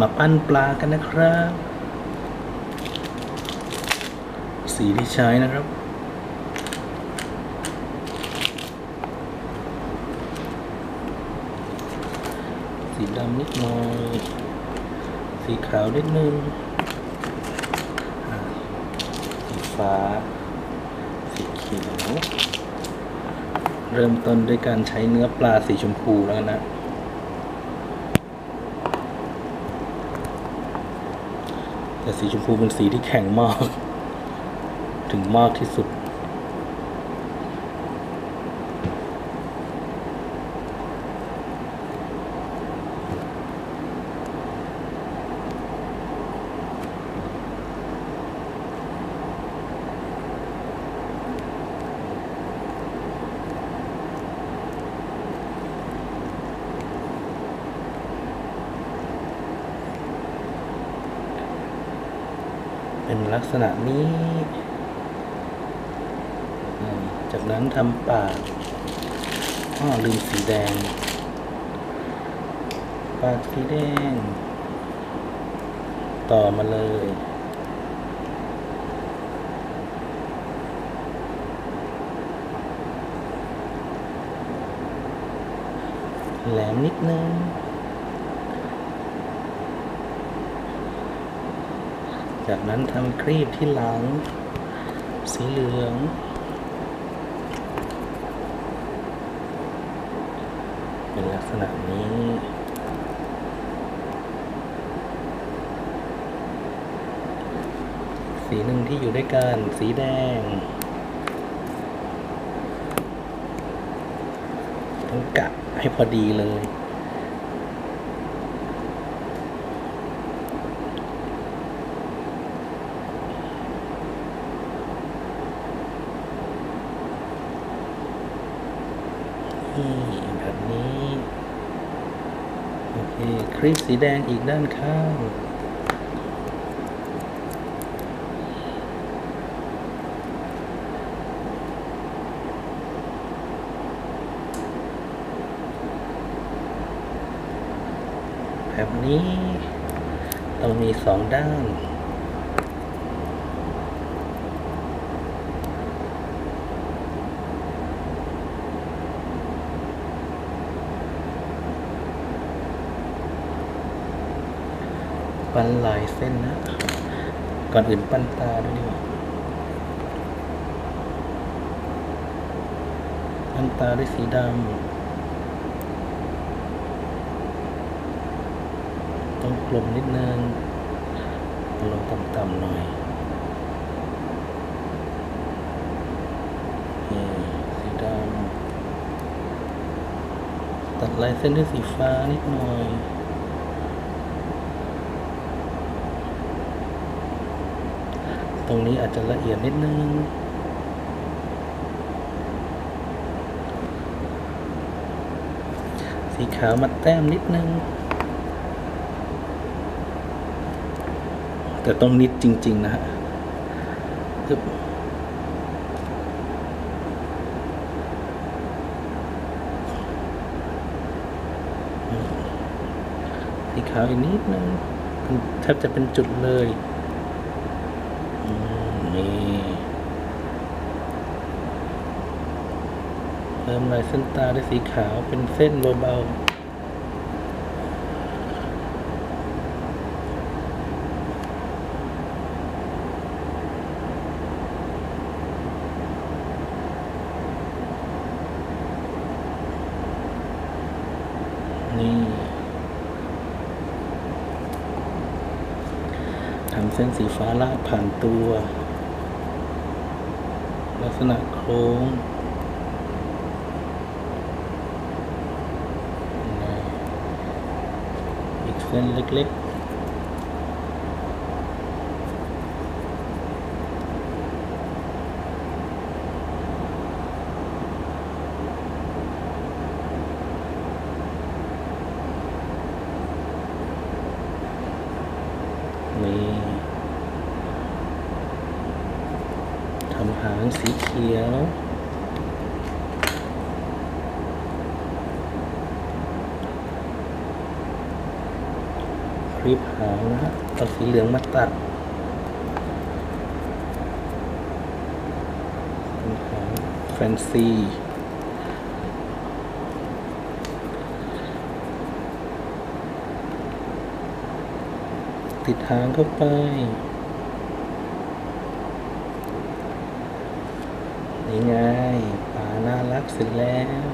มาปั้นปลากันนะครับ สีที่ใช้นะครับ สีดำนิดหน่อย สีขาวนิดนึงอ่าสีฟ้า สีเขียว เริ่มต้นด้วยการใช้เนื้อปลาสีชมพูแล้วนะ แต่สีชมพูเป็นสีที่แข็งมาก ถึงมากที่สุด เป็นลักษณะนี้ จากนั้นทำปากอ้อลืมสีแดง ปากสีแดง ต่อมาเลยแหลมนิดนึง จากนั้นทำครีบที่หลัง สีเหลืองเป็นลักษณะนี้สีหนึ่งที่อยู่ด้วยกัน สีแดง ต้องกะให้พอดีเลย นี่แบบนี้ โอเคครีบสีแดงอีกด้านข้างแบบนี้ต้องมีสองด้าน ปั้นลายเส้นนะ ก่อนอื่นปั้นตาด้วยดีกว่าปั้นตาด้วยสีดำต้องกลมนิดนึงลงต่ำๆหน่อยสีดำตัดลายเส้นด้วยสีฟ้านิดหน่อย ตรงนี้อาจจะละเอียดนิดนึง สีขาวมาแต้มนิดนึง แต่ต้องนิดจริง ๆ นะฮะสีขาวอีกนิดนึงแทบจะเป็นจุดเลย นี่เพิ่มลายเส้นตาด้วยสีขาวเป็นเส้นเบาๆนี่ทำเส้นสีฟ้าลาดผ่านตัว ลักษณะโค้งนะอีกเส้นเล็กๆ นี่ ทำหางสีเขียว คลิปหางนะฮะเอาสีเหลืองมาตัดแฟนซีติดหางเข้าไป นี่ไงป่าน่ารักเสร็จแล้ว